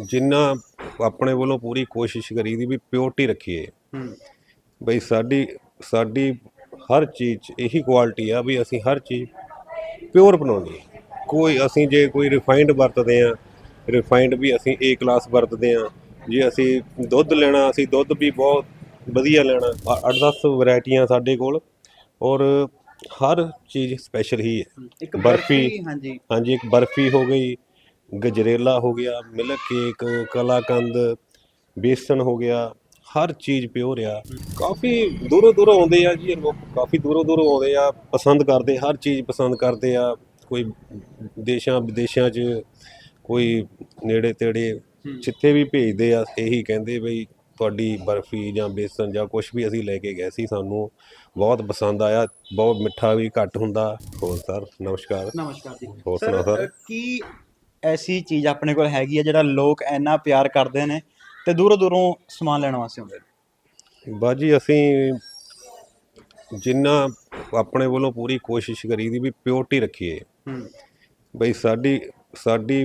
ਜਿੰਨਾ ਆਪਣੇ ਵੱਲੋਂ ਪੂਰੀ ਕੋਸ਼ਿਸ਼ ਕਰੀ ਦੀ ਵੀ ਪਿਓਰਟੀ ਰੱਖੀਏ। ਹੂੰ। ਬਈ ਸਾਡੀ ਸਾਡੀ ਹਰ ਚੀਜ਼ 'ਚ ਇਹੀ ਕੁਆਲਿਟੀ ਆ ਵੀ ਅਸੀਂ ਹਰ ਚੀਜ਼ ਪਿਓਰ ਬਣਾਉਣੀ ਹੈ। ਕੋਈ ਅਸੀਂ ਜੇ ਕੋਈ ਰਿਫਾਈਨਡ ਵਰਤਦੇ ਆ ਰਿਫਾਈਨਡ ਵੀ ਅਸੀਂ ਏ ਕਲਾਸ ਵਰਤਦੇ ਆ ਜੇ ਅਸੀਂ ਦੁੱਧ ਲੈਣਾ ਅਸੀਂ ਦੁੱਧ ਵੀ ਬਹੁਤ ਵਧੀਆ ਲੈਣਾ 8-10 ਵੈਰਾਈਟੀਆਂ ਸਾਡੇ ਕੋਲ ਔਰ ਹਰ ਚੀਜ਼ ਸਪੈਸ਼ਲ ਹੀ ਹੈ। ਇੱਕ ਬਰਫੀ, ਹਾਂਜੀ। ਹਾਂਜੀ ਇੱਕ ਬਰਫੀ ਹੋ ਗਈ ਗਜਰੇਲਾ ਹੋ ਗਿਆ ਮਿਲਕ ਕੇਕ ਕਲਾਕੰਦ ਬੇਸਨ ਹੋ ਗਿਆ ਹਰ ਚੀਜ਼ ਪਿਓਰ ਆ। ਕਾਫੀ ਦੂਰੋਂ ਦੂਰੋਂ ਆਉਂਦੇ ਆ ਜੀ ਲੋਕ ਕਾਫੀ ਦੂਰੋਂ ਦੂਰੋਂ ਆਉਂਦੇ ਆ ਪਸੰਦ ਕਰਦੇ ਹਰ ਚੀਜ਼ ਪਸੰਦ ਕਰਦੇ ਆ। ਕੋਈ ਦੇਸ਼ਾਂ ਵਿਦੇਸ਼ਾਂ 'ਚ ਕੋਈ ਨੇੜੇ ਤੇੜੇ ਜਿੱਥੇ ਵੀ ਭੇਜਦੇ ਆ ਇਹੀ ਕਹਿੰਦੇ ਬਈ ਤੁਹਾਡੀ ਬਰਫੀ ਜਾਂ ਬੇਸਨ ਜਾਂ ਕੁਝ ਵੀ ਅਸੀਂ ਲੈ ਕੇ ਗਏ ਸੀ ਸਾਨੂੰ ਬਹੁਤ ਪਸੰਦ ਆਇਆ ਬਹੁਤ ਮਿੱਠਾ ਵੀ ਘੱਟ ਹੁੰਦਾ। ਹੋਰ ਸਰ ਨਮਸਕਾਰ। ਨਮਸਕਾਰ ਜੀ। ਹੋਰ ਸਰ? ਕੀ ਐਸੀ ਚੀਜ਼ ਆਪਣੇ ਕੋਲ ਹੈਗੀ ਹੈ ਜਿਹੜਾ ਲੋਕ ਇੰਨਾ ਪਿਆਰ ਕਰਦੇ ਨੇ ਤੇ ਦੂਰੋਂ ਦੂਰੋਂ ਸਮਾਨ ਲੈਣ ਵਾਸਤੇ ਆਉਂਦੇ ਨੇ। ਬਾਜੀ ਅਸੀਂ ਜਿੰਨਾ ਆਪਣੇ ਵੱਲੋਂ ਪੂਰੀ ਕੋਸ਼ਿਸ਼ ਕਰੀ ਦੀ ਵੀ ਪਿਓਰਟੀ ਰੱਖੀਏ। ਹੂੰ। ਬਈ ਸਾਡੀ ਸਾਡੀ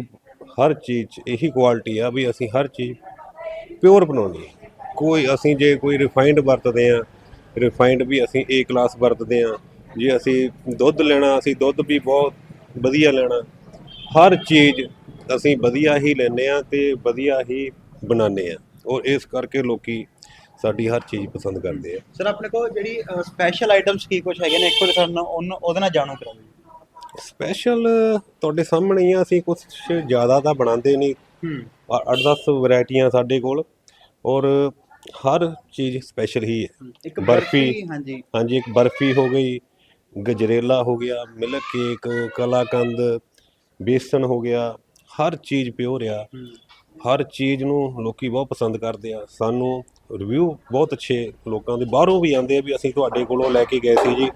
ਹਰ ਚੀਜ਼ 'ਚ ਇਹੀ ਕੁਆਲਿਟੀ ਆ ਵੀ ਅਸੀਂ ਹਰ ਚੀਜ਼ ਪਿਓਰ ਬਣਾਉਣੀ ਹੈ। ਕੋਈ ਅਸੀਂ ਜੇ ਕੋਈ ਰਿਫਾਈਨਡ ਵਰਤਦੇ ਆ ਰਿਫਾਈਨਡ ਵੀ ਅਸੀਂ ਏ ਕਲਾਸ ਵਰਤਦੇ ਆ ਜੇ ਅਸੀਂ ਦੁੱਧ ਲੈਣਾ ਅਸੀਂ ਦੁੱਧ ਵੀ ਬਹੁਤ ਵਧੀਆ ਲੈਣਾ। ਹਰ ਚੀਜ਼ ਅਸੀਂ ਵਧੀਆ ਹੀ ਲੈਂਦੇ ਆ ਤੇ ਵਧੀਆ ਹੀ ਬਣਾਉਂਦੇ ਆ ਔਰ ਇਸ ਕਰਕੇ ਲੋਕੀ ਸਾਡੀ ਹਰ ਚੀਜ਼ ਪਸੰਦ ਕਰਦੇ ਆ। ਸਰ ਆਪਣੇ ਕੋਲ ਜਿਹੜੀ ਸਪੈਸ਼ਲ ਆਈਟਮਸ ਕੀ ਕੁਝ ਹੈਗੇ ਨੇ? ਇੱਕ ਵਾਰ ਸਾਨੂੰ ਉਹਦੇ ਨਾਲ ਜਾਣੂ ਕਰਾਓ। ਸਪੈਸ਼ਲ ਤੁਹਾਡੇ ਸਾਹਮਣੇ ਹੀ ਆ ਅਸੀਂ ਕੁਝ ਜ਼ਿਆਦਾ ਤਾਂ ਬਣਾਉਂਦੇ ਨਹੀਂ। ਹੂੰ। 8-10 ਵੈਰਾਈਟੀਆਂ ਸਾਡੇ ਕੋਲ ਔਰ ਹਰ ਚੀਜ਼ ਸਪੈਸ਼ਲ ਹੀ ਹੈ। ਇੱਕ ਬਰਫੀ, ਹਾਂਜੀ। ਹਾਂਜੀ ਇੱਕ ਬਰਫੀ ਹੋ ਗਈ ਗਜਰੇਲਾ ਹੋ ਗਿਆ ਮਿਲਕ ਕੇਕ ਕਲਾਕੰਦ ਬੇਸਨ ਹੋ ਗਿਆ ਹਰ ਚੀਜ਼ ਪਿਓਰ ਆ। ਹਰ ਚੀਜ਼ ਨੂੰ ਲੋਕੀ ਬਹੁਤ ਪਸੰਦ ਕਰਦੇ ਆ। ਸਾਨੂੰ ਰਿਵਿਊ ਬਹੁਤ ਅੱਛੇ ਲੋਕਾਂ ਦੇ ਬਾਹਰੋਂ ਵੀ ਆਉਂਦੇ ਆ ਵੀ ਅਸੀਂ ਤੁਹਾਡੇ ਕੋਲੋਂ ਲੈ ਕੇ ਗਏ ਸੀ ਜੀ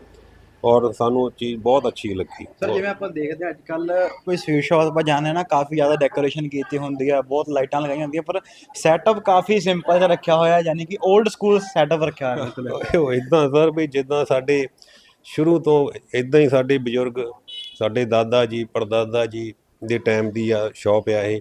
ਔਰ ਸਾਨੂੰ ਚੀਜ਼ ਬਹੁਤ ਅੱਛੀ ਲੱਗੀ। ਸਰ ਜਿਵੇਂ ਆਪਾਂ ਦੇਖਦੇ ਹਾਂ ਅੱਜ ਕੱਲ ਕੋਈ ਸਵੀਟ ਸ਼ਾਪ ਆਪਾਂ ਜਾਂਦੇ ਨਾ ਕਾਫੀ ਜ਼ਿਆਦਾ ਡੈਕੋਰੇਸ਼ਨ ਕੀਤੀ ਹੁੰਦੀ ਹੈ ਬਹੁਤ ਲਾਈਟਾਂ ਲਗਾਈਆਂ ਹੁੰਦੀਆਂ ਪਰ ਸੈਟਅਪ ਕਾਫੀ ਸਿੰਪਲ ਜਿਹਾ ਰੱਖਿਆ ਹੋਇਆ ਯਾਨੀ ਕਿ 올ਡ ਸਕੂਲ ਸੈਟਅਪ ਰੱਖਿਆ ਹੋਇਆ ਉਹ ਇਦਾਂ ਸਰ ਵੀ ਜਿੱਦਾਂ ਸਾਡੇ ਸ਼ੁਰੂ ਤੋਂ ਇਦਾਂ ਹੀ ਸਾਡੇ ਬਜ਼ੁਰਗ ਸਾਡੇ ਦਾਦਾ ਜੀ ਪੜਦਾਦਾ ਜੀ ਦੇ ਟਾਈਮ ਦੀ ਆ ਸ਼ੌਪ ਆ ਇਹ।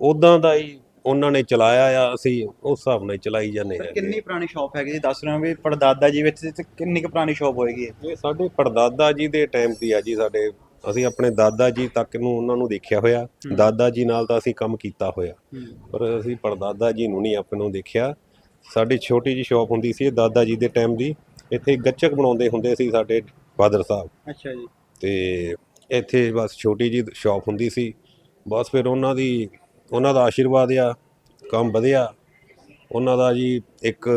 ਉਦਾਂ ਦਾ ਹੀ ਉਹਨਾਂ ਨੇ ਚਲਾਇਆ ਆ ਅਸੀਂ ਉਸ ਹਿਸਾਬ ਨਾਲ ਚਲਾਈ ਜਾਂਦੇ ਆ। ਕਿੰਨੀ ਪੁਰਾਣੀ ਸ਼ਾਪ ਹੈਗੀ ਜੀ? ਦੱਸ ਰਹੇ ਵੀ ਪੜਦਾਦਾ ਜੀ ਵਿੱਚ ਤੇ ਕਿੰਨੀ ਕੁ ਪੁਰਾਣੀ ਸ਼ਾਪ ਹੋਏਗੀ ਇਹ? ਸਾਡੇ ਪੜਦਾਦਾ ਜੀ ਦੇ ਟਾਈਮ ਦੀ ਆ ਜੀ ਸਾਡੇ ਅਸੀਂ ਆਪਣੇ ਦਾਦਾ ਜੀ ਤੱਕ ਨੂੰ ਉਹਨਾਂ ਨੂੰ ਦੇਖਿਆ ਹੋਇਆ। ਦਾਦਾ ਜੀ ਨਾਲ ਤਾਂ ਅਸੀਂ ਕੰਮ ਕੀਤਾ ਹੋਇਆ। ਪਰ ਅਸੀਂ ਪੜਦਾਦਾ ਜੀ ਨੂੰ ਨਹੀਂ ਆਪਣੇ ਨੂੰ ਦੇਖਿਆ। ਸਾਡੀ ਛੋਟੀ ਜੀ ਸ਼ਾਪ ਹੁੰਦੀ ਸੀ ਦਾਦਾ ਜੀ ਦੇ ਟਾਈਮ ਦੀ। ਇੱਥੇ ਗੱਚਕ ਬਣਾਉਂਦੇ ਹੁੰਦੇ ਸੀ ਸਾਡੇ ਫਾਦਰ ਸਾਹਿਬ। ਅੱਛਾ ਜੀ। ਤੇ ਇੱਥੇ ਬਸ ਛੋਟੀ ਜੀ ਸ਼ਾਪ ਹੁੰਦੀ ਸੀ। ਬਸ ਫਿਰ ਉਹਨਾਂ ਦੀ ਉਹਨਾਂ ਦਾ ਆਸ਼ੀਰਵਾਦ ਆ ਕੰਮ ਵਧਿਆ। ਉਹਨਾਂ ਦਾ ਜੀ ਇੱਕ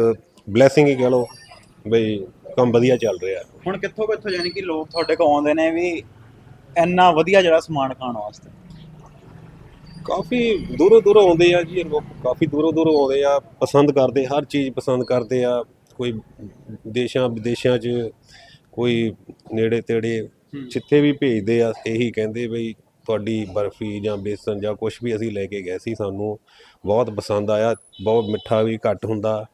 ਬਲੇਸਿੰਗ ਹੀ ਕਹ ਲਓ ਬਈ ਕੰਮ ਵਧੀਆ ਚੱਲ ਰਿਹਾ। ਹੁਣ ਕਿੱਥੋਂ ਕਿੱਥੋਂ ਯਾਨੀ ਕਿ ਲੋਕ ਤੁਹਾਡੇ ਕੋਲ ਆਉਂਦੇ ਨੇ ਵੀ ਇੰਨਾ ਵਧੀਆ ਜਿਹੜਾ ਸਮਾਨ ਖਾਣ ਵਾਸਤੇ? ਕਾਫੀ ਦੂਰੋਂ ਦੂਰੋਂ ਆਉਂਦੇ ਆ ਜੀ ਲੋਕ ਕਾਫੀ ਦੂਰੋਂ ਦੂਰੋਂ ਆਉਂਦੇ ਆ ਪਸੰਦ ਕਰਦੇ ਹਰ ਚੀਜ਼ ਪਸੰਦ ਕਰਦੇ ਆ। ਕੋਈ ਦੇਸ਼ਾਂ ਵਿਦੇਸ਼ਾਂ 'ਚ ਕੋਈ ਨੇੜੇ ਤੇੜੇ ਜਿੱਥੇ ਵੀ ਭੇਜਦੇ ਆ ਇਹੀ ਕਹਿੰਦੇ ਬਈ ਤੁਹਾਡੀ ਬਰਫੀ ਜਾਂ ਬੇਸਨ ਜਾਂ ਕੁਝ ਵੀ ਅਸੀਂ ਲੈ ਕੇ ਗਏ ਸੀ ਸਾਨੂੰ ਬਹੁਤ ਪਸੰਦ ਆਇਆ ਬਹੁਤ ਮਿੱਠਾ ਵੀ ਘੱਟ ਹੁੰਦਾ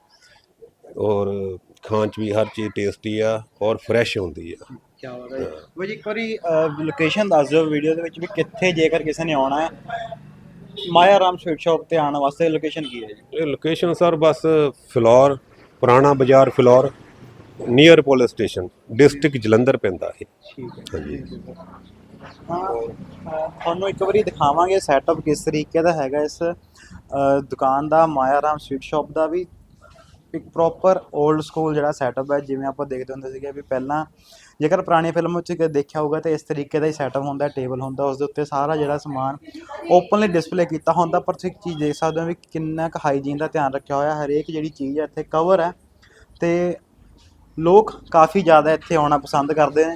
ਔਰ ਖਾਣ 'ਚ ਵੀ ਹਰ ਚੀਜ਼ ਟੇਸਟੀ ਆ ਔਰ ਫਰੈਸ਼ ਹੁੰਦੀ ਆ। ਕੀ ਬਾਤ ਹੈ ਜੀ। ਇੱਕ ਵਾਰੀ ਲੋਕੇਸ਼ਨ ਦੱਸ ਦਿਓ ਵੀਡੀਓ ਦੇ ਵਿੱਚ ਵੀ ਕਿੱਥੇ ਜੇਕਰ ਕਿਸੇ ਨੇ ਆਉਣਾ ਹੈ ਮਾਇਆ ਰਾਮ ਸਵੀਟ ਸ਼ਾਪ ਤੇ ਆਉਣ ਵਾਸਤੇ ਲੋਕੇਸ਼ਨ ਕੀ ਹੈ ਜੀ? ਇਹ ਲੋਕੇਸ਼ਨ ਸਰ ਬਸ ਫਿਲੌਰ ਪੁਰਾਣਾ ਬਾਜ਼ਾਰ Phillaur. Near police station district Jalandhar ਪੈਂਦਾ ਹੈ ਠੀਕ ਹੈ। ਹਾਂਜੀ। ਹਾਂ ਅਹ ਤੁਹਾਨੂੰ ਇੱਕ ਵਾਰੀ ਦਿਖਾਵਾਂਗੇ ਸੈਟਅਪ ਕਿਸ ਤਰੀਕੇ ਦਾ ਹੈਗਾ ਇਸ ਅਹ ਦੁਕਾਨ ਦਾ ਮਾਇਆ ਰਾਮ ਸਵੀਟ ਸ਼ਾਪ ਦਾ ਵੀ। ਇੱਕ ਪ੍ਰੋਪਰ 올ਡ ਸਕੂਲ ਜਿਹੜਾ ਸੈਟਅਪ ਹੈ ਜਿਵੇਂ ਆਪਾਂ ਦੇਖਦੇ ਹੁੰਦੇ ਸੀਗੇ ਵੀ ਪਹਿਲਾਂ ਜੇਕਰ ਪੁਰਾਣੀ ਫਿਲਮ ਵਿੱਚ ਕ- ਦੇਖਿਆ ਹੋਊਗਾ ਤਾਂ ਇਸ ਤਰੀਕੇ ਦਾ ਹੀ ਸੈਟਅਪ ਹੁੰਦਾ ਟੇਬਲ ਹੁੰਦਾ ਉਸ ਦੇ ਉੱਤੇ ਸਾਰਾ ਜਿਹੜਾ ਸਮਾਨ ਓਪਨਲੀ ਡਿਸਪਲੇ ਕੀਤਾ ਹੁੰਦਾ ਪਰ ਤੁਸੀਂ ਇੱਕ ਚੀਜ਼ ਦੇਖ ਸਕਦੇ ਹੋ ਵੀ ਕਿੰਨਾ ਕੁ ਹਾਈਜੀਨ ਦਾ ਧਿਆਨ ਰੱਖਿਆ ਹੋਇਆ ਹਰੇਕ ਜਿਹੜੀ ਚੀਜ਼ ਹੈ ਇੱਥੇ ਕਵਰ ਹੈ। ਤੇ ਲੋਕ ਕਾਫੀ ਜ਼ਿਆਦਾ ਇੱਥੇ ਆਉਣਾ ਪਸੰਦ ਕਰਦੇ ਨੇ।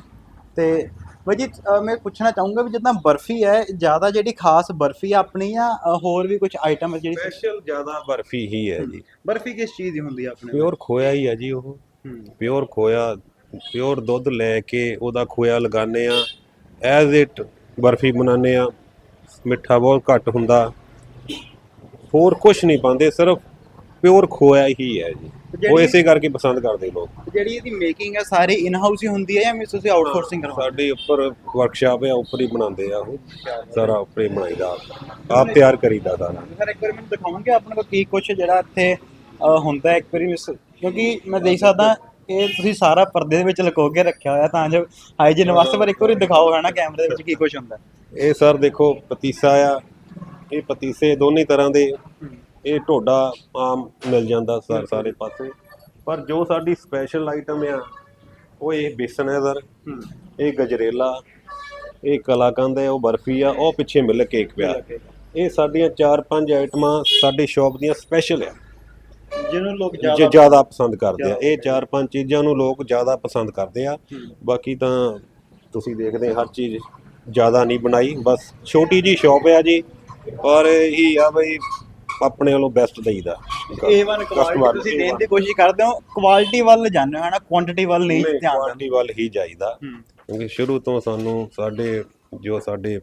ਤੇ ਬਾਈ ਜੀ ਮੈਂ ਪੁੱਛਣਾ ਚਾਹੂੰਗਾ ਵੀ ਜਿੱਦਾਂ ਬਰਫੀ ਹੈ ਜ਼ਿਆਦਾ ਜਿਹੜੀ ਖਾਸ ਬਰਫੀ ਆ ਆਪਣੀ ਆ ਹੋਰ ਵੀ ਕੁਝ ਆਈਟਮ ਹੈ ਜਿਹੜੀ ਸਪੈਸ਼ਲ ਜ਼ਿਆਦਾ ਬਰਫੀ ਹੀ ਹੈ ਜੀ। ਬਰਫੀ ਕਿਸ ਚੀਜ਼ ਦੀ ਹੁੰਦੀ ਆ ਆਪਣੇ ਪਿਓਰ ਖੋਇਆ ਹੀ ਹੈ ਜੀ ਉਹ। ਹੂੰ। ਪਿਓਰ ਖੋਇਆ ਪਿਓਰ ਦੁੱਧ ਲੈ ਕੇ ਉਹਦਾ ਖੋਇਆ ਲਗਾਉਂਦੇ ਆ ਐਜ਼ ਇਟ ਬਰਫੀ ਬਣਾਉਂਦੇ ਆ ਮਿੱਠਾ ਬਹੁਤ ਘੱਟ ਹੁੰਦਾ। ਹੋਰ ਕੁਝ ਨਹੀਂ ਪਾਉਂਦੇ ਸਿਰਫ ਪਿਓਰ ਖੋਇਆ ਹੀ ਹੈ ਜੀ। ਜਿਹੜੀ- ਇਸੇ ਕਰਕੇ ਪਸੰਦ ਕਰਦੇ ਲੋਕ। ਜਿਹੜੀ ਇਹਦੀ ਮੇਕਿੰਗ ਹੈ ਸਾਰੀ ਇਨ ਹਾਊਸ ਹੀ ਹੁੰਦੀ ਹੈ ਜਾਂ ਮੈਂ ਤੁਸੀਂ ਆਊਟਸੋਰਸਿੰਗ ਕਰਵਾਉਂਦੇ ਸਾਡੇ ਉੱਪਰ ਵਰਕਸ਼ਾਪ ਹੈ ਉੱਪਰ ਹੀ ਬਣਾਉਂਦੇ ਆ ਉਹ। ਸਾਰਾ ਉੱਪਰ ਹੀ ਬਣਾਈਦਾ। ਆਪ ਤਿਆਰ ਕਰੀਦਾ ਸਾਰਾ। ਸਰ ਇੱਕ ਵਾਰੀ ਮੈਨੂੰ ਦਿਖਾਓਗੇ ਆਪਣੇ ਕੋਲ ਕੀ ਕੁਝ ਜਿਹੜਾ ਇੱਥੇ ਅ, ਹੁੰਦਾ ਹੈ ਇੱਕ ਵਾਰੀ ਮਿਸ ਕਿਉਂਕਿ ਮੈਂ ਦੇਖ ਸਕਦਾ ਇਹ ਤੁਸੀਂ ਸਾਰਾ ਪਰਦੇ ਦੇ ਵਿੱਚ ਲੁਕੋ ਕੇ ਰੱਖਿਆ ਹੋਇਆ ਤਾਂ ਜੋ ਹਾਈਜੀਨ ਵਾਸਤੇ ਪਰ ਇੱਕ ਵਾਰੀ ਦਿਖਾਓ ਹੈ ਨਾ ਕੈਮਰੇ ਦੇ ਵਿੱਚ ਕੀ ਕੁਝ ਹੁੰਦਾ। ਹੈ। ਇਹ ਸਰ ਦੇਖੋ ਪਤੀਸਾ ਆ। ਇਹ ਪਤੀਸੇ ਦੋਨੇ ਤਰ੍ਹਾਂ ਦੇ। ਇਹ ਢੋਡਾ ਆਮ ਮਿਲ ਜਾਂਦਾ ਸਰ ਸਾਰੇ ਪਾਸੇ। ਪਰ ਜੋ ਸਾਡੀ ਸਪੈਸ਼ਲ ਆਈਟਮ ਆ ਉਹ ਇਹ ਬੇਸਨ ਹੈ ਸਰ। ਇਹ ਗਜਰੇਲਾ ਇਹ ਕਲਾਕੰਦ ਹੈ ਉਹ ਬਰਫੀ ਆ ਉਹ ਪਿੱਛੇ ਮਿਲ ਕੇਕ ਪਿਆ। ਇਹ ਸਾਡੀਆਂ 4-5 ਆਈਟਮਾਂ ਸਾਡੇ ਸ਼ਾਪ ਦੀਆਂ ਸਪੈਸ਼ਲ ਆ। ਜਿਹਨੂੰ ਲੋਕ ਜ਼ਿਆਦਾ ਜ਼ਿਆਦਾ ਪਸੰਦ ਕਰਦੇ ਆ। ਇਹ 4-5 ਚੀਜ਼ਾਂ ਨੂੰ ਲੋਕ ਜ਼ਿਆਦਾ ਪਸੰਦ ਕਰਦੇ ਆ। ਬਾਕੀ ਤਾਂ ਤੁਸੀਂ ਦੇਖਦੇ ਹਰ ਚੀਜ਼ ਜ਼ਿਆਦਾ ਨਹੀਂ ਬਣਾਈ। ਬਸ ਛੋਟੀ ਜੀ ਸ਼ਾਪ ਆ ਜੀ। ਔਰ ਇਹੀ ਆ ਬਈ ਆਪਣੇ ਵੱਲੋਂ ਬੈਸਟ ਦਈਦਾ। A1 ਕੁਆਲਿਟੀ ਤੁਸੀਂ ਦੇਣ ਦੀ ਕੋਸ਼ਿਸ਼ ਕਰਦੇ ਹੋ ਕੁਆਲਿਟੀ ਵੱਲ ਜਾਂਦੇ ਹੋ ਹੈ ਨਾ ਕੁਆਂਟੀਟੀ ਵੱਲ ਨਹੀਂ ਧਿਆਨ ਦਿੰਦੇ। ਕੁਆਲਿਟੀ ਵੱਲ ਹੀ ਜਾਈਦਾ। ਕਿਉਂਕਿ ਸ਼ੁਰੂ ਤੋਂ ਸਾਨੂੰ ਸਾਡੇ ਜੋ ਸਾਡੇ